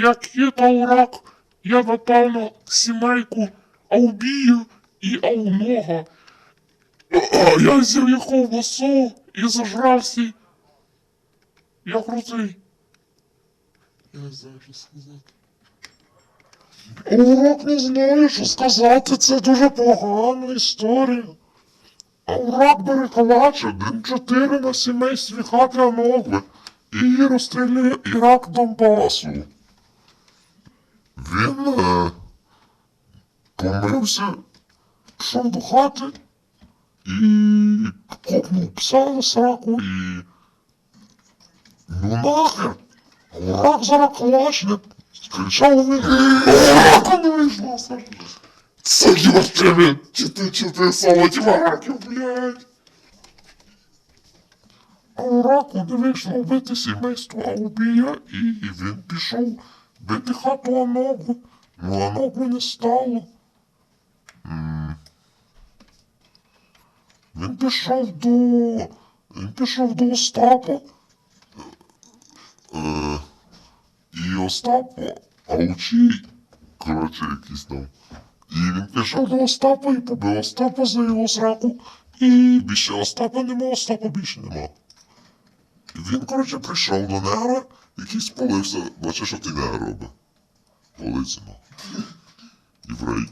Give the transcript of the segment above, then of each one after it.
як кіта-урак, я напав на сімейку Аубію і Аунога. Я їх ковбасу і зажрався. Я крутий. Я не знаю, що сказати. Урок не знає, що сказати, це дуже погана історія. Урок бере калач один чотири на сімействі хапля ногви і розстрілює Ірак Донбасу. Він е, помився, пішов до хати і копнув пса на сраку і. Ну нахер! Урак зараз калашник! Кричав він. Урака не вийшло! Це тебе чити чити солоді вараків, блядь! А ураку не вийшло вбити сімейство Аубія, і він пішов бити хату Аногу. Ну, Аногу не стало. Він пішов до... Він пішов до Остапа. Е, і Остап Аучий, коротше, якийсь там. І він пішов до Остапа і побив Остапа за його сраку. І більше Остапа нема, Остапа більше нема. І він, коротше, прийшов до негра, який спалився. Бачиш, що ти негр робить. Полиця, ну. Єврей.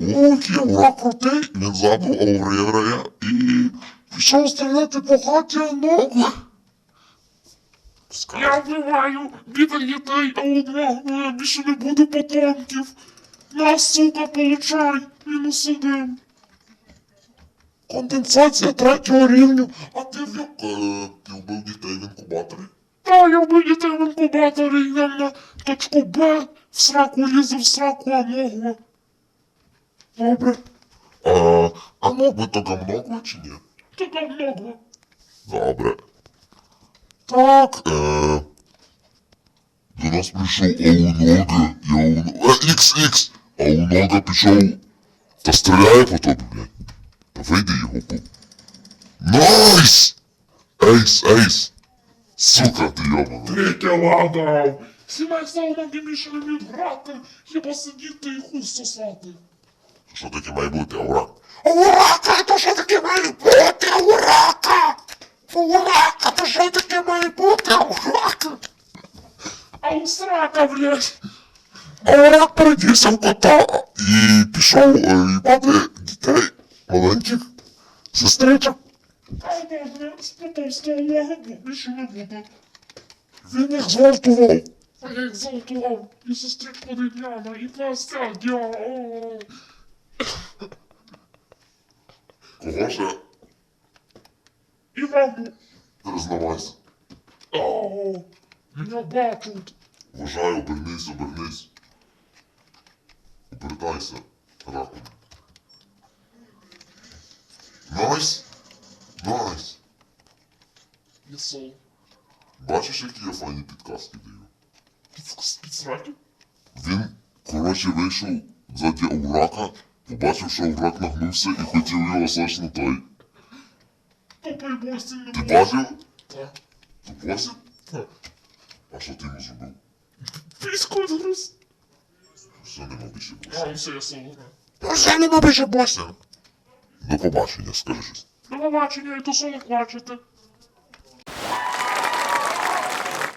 О, який урак крутий! Він забув оври єврея і пішов стріляти по хаті ногу. Я вбиваю бідних дітей, а у мого більше не буде потомків. На, сука, получай, мінус один. Конденсація третього рівня, а ти в як... Е, ти вбив дітей в інкубаторі? Та, я вбив дітей в інкубаторі, я на точку Б в сраку лізу в сраку Амогла. Добре. А, а мог би то гамногла чи ні? То гамногла. Добре. Так, е... До нас прийшов Аунога, і Аунога... Е, Ікс, Ікс! Аунога пішов та стріляє по тобі, блядь. Та вийди його по... Найс! Ейс, ейс! Сука, ти йобана. Третя лада! Сімейство Аунога більше не вміють грати, хіба сидіти і хуй сосати. Що таке має бути, Аурак? Урака, то що таке має бути, Урака? Урака, то що таке має бути, Урака? А у срака, блядь. А урак передівся в кота і пішов їбати дітей маленьких сестричок. Він їх зґвалтував. Я їх зґвалтував. І сестричку Дідяна, і Настя, дя. Кого ще? Івану. Признавайся. О, меня бачать. Вважаю, обернись, обернись. Обертайся, раком. Найс! Найс! Єсо. Бачиш, які я файні підказки даю? Підсраки? Він, коротше, вийшов ззаді Аурака, побачив, що Аурак нагнувся і хотів його зажно той. Тупий босін не Ти бачив? Так. Ти босін? Так. А що ти йому зробив? Піську згриз. Все, нема більше босін. А, все, я солона. Все, нема більше босін. До побачення, скажи щось. До і то соло плачете.